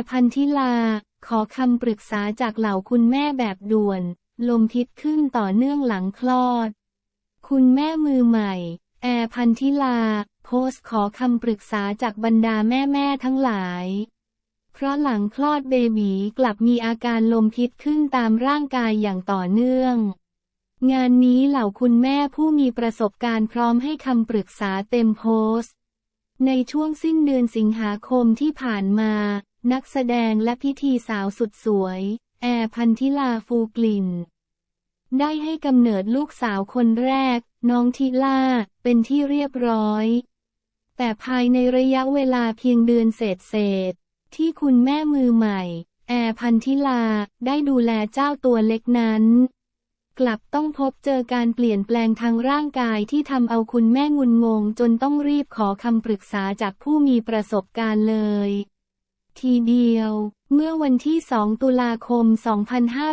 ร์พันธิลา ขอคำปรึกษาจากเหล่าคุณแม่แบบด่วน ลมพิษขึ้นต่อเนื่องหลังคลอด คุณแม่มือใหม่ แอร์พันธิลา โพสต์ขอคำปรึกษาจากบรรดาแม่ๆทั้งหลาย เพราะหลังคลอดเบบีกลับมีอาการลมพิษขึ้นตามร่างกายอย่างต่อเนื่อง งานนี้เหล่าคุณแม่ผู้มีประสบการณ์พร้อมให้คำปรึกษาเต็มโพสต์ในช่วงสิ้นเดือนสิงหาคมที่ผ่านมา นักแสดงและพิธีสาวสุดสวย แอร์พันธิลาฟูกลิ่น ได้ให้กำเนิดลูกสาวคนแรก น้องทิล่า เป็นที่เรียบร้อย แต่ภายในระยะเวลาเพียงเดือนเศษเศษ ที่คุณแม่มือใหม่ แอร์พันธิลาได้ดูแลเจ้าตัวเล็กนั้น กลับต้องพบเจอการเปลี่ยนแปลงทางร่างกายที่ทำเอาคุณแม่งุนงง จนต้องรีบขอคำปรึกษาจากผู้มีประสบการณ์เลย ทีเดียว เมื่อวันที่ 2 ตุลาคม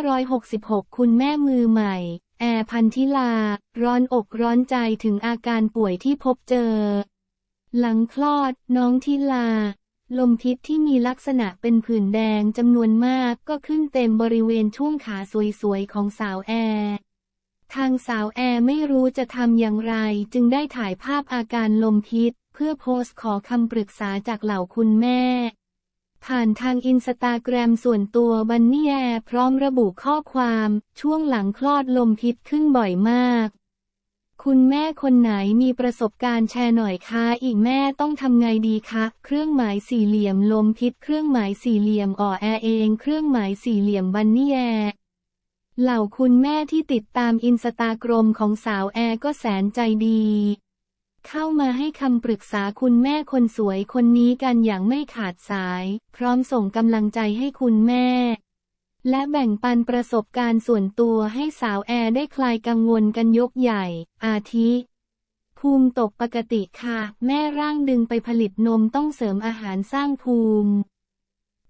2566 คุณแม่มือใหม่ แอร์พันธิลา ร้อนอกร้อนใจถึงอาการป่วยที่พบเจอ หลังคลอด น้องทิลา ลมพิษที่มีลักษณะเป็นผื่นแดงจำนวนมากก็ขึ้นเต็มบริเวณช่วงขาสวยๆ ของสาวแอร์ทางสาวแอร์ไม่รู้จะทำอย่างไร จึงได้ถ่ายภาพอาการลมพิษ เพื่อโพสต์ขอคำปรึกษาจากเหล่าคุณแม่ ผ่านทางอินสตาแกรมส่วนตัวบันนี่แอร์พร้อมระบุข้อความ ช่วงหลังคลอดลมพิษขึ้นบ่อยมาก คุณแม่คนไหนมีประสบการณ์แชร์หน่อยคะ อีกแม่ต้องทำไงดีคะ เครื่องหมายสี่เหลี่ยมลมพิษ เครื่องหมายสี่เหลี่ยมอ่อแอเอง เครื่องหมายสี่เหลี่ยมบันนี่แอร์เหล่าคุณแม่ที่ติดตามอินสตาแกรมของสาวแอร์ก็แสนใจดี เข้ามาให้คำปรึกษาคุณแม่คนสวยคนนี้กันอย่างไม่ขาดสาย พร้อมส่งกำลังใจให้คุณแม่ และแบ่งปันประสบการณ์ส่วนตัวให้สาวแอร์ได้คลายกังวลกันยกใหญ่ อาทิ ภูมิตกปกติค่ะ แม่ร่างดึงไปผลิตนมต้องเสริมอาหารสร้างภูมิ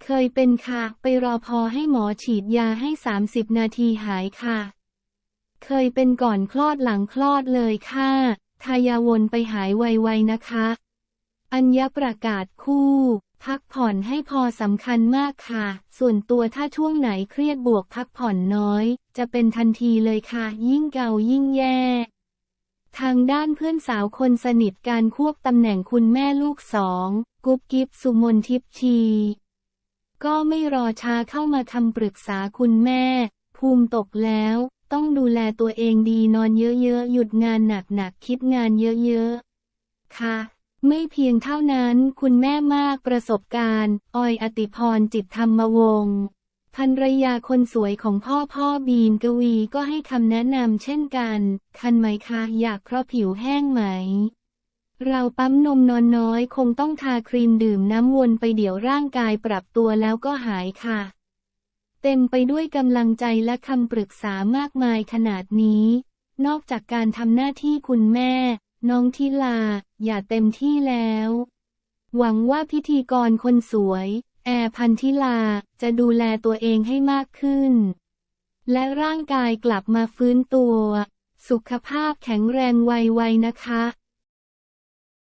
เคยเป็นค่ะ ไปรอพอให้หมอฉีดยาให้ 30 นาทีหายค่ะ เคยเป็นก่อนคลอดหลังคลอดเลยค่ะ ทายาวนไปหายไวๆนะคะ อัญญประกาศคู่ พักผ่อนให้พอสำคัญมากค่ะ ส่วนตัวถ้าช่วงไหนเครียดบวกพักผ่อนน้อย จะเป็นทันทีเลยค่ะ ยิ่งเก่ายิ่งแย่ ทางด้านเพื่อนสาวคนสนิทการควบตำแหน่งคุณแม่ลูกสองกุ๊บกิ๊บสุมนทิพชีก็ไม่รอช้าเข้ามาคำปรึกษาคุณแม่ ภูมิตกแล้ว ต้องดูแลตัวเองดีนอนเยอะๆ หยุดงานหนักๆ คิดงานเยอะๆ ค่ะ ไม่เพียงเท่านั้นคุณแม่มากประสบการณ์ ออยอติพรจิตธรรมวงศ์ภรรยาคนสวยของพ่อพ่อบีมกวีก็ให้คำแนะนำเช่นกัน คันไหมคะอยากเพราะผิวแห้งไหม เราปั๊มนมนอนน้อยคงต้องทาครีมดื่มน้ำวนไปเดี๋ยวร่างกายปรับตัวแล้วก็หายค่ะ เต็มไปด้วยกำลังใจและคำปรึกษามากมายขนาดนี้ นอกจากการทำหน้าที่คุณแม่ น้องทิลา อย่าเต็มที่แล้ว หวังว่าพิธีกรคนสวย แอร์พันธิลาจะดูแลตัวเองให้มากขึ้น และร่างกายกลับมาฟื้นตัว สุขภาพแข็งแรงไวๆนะคะ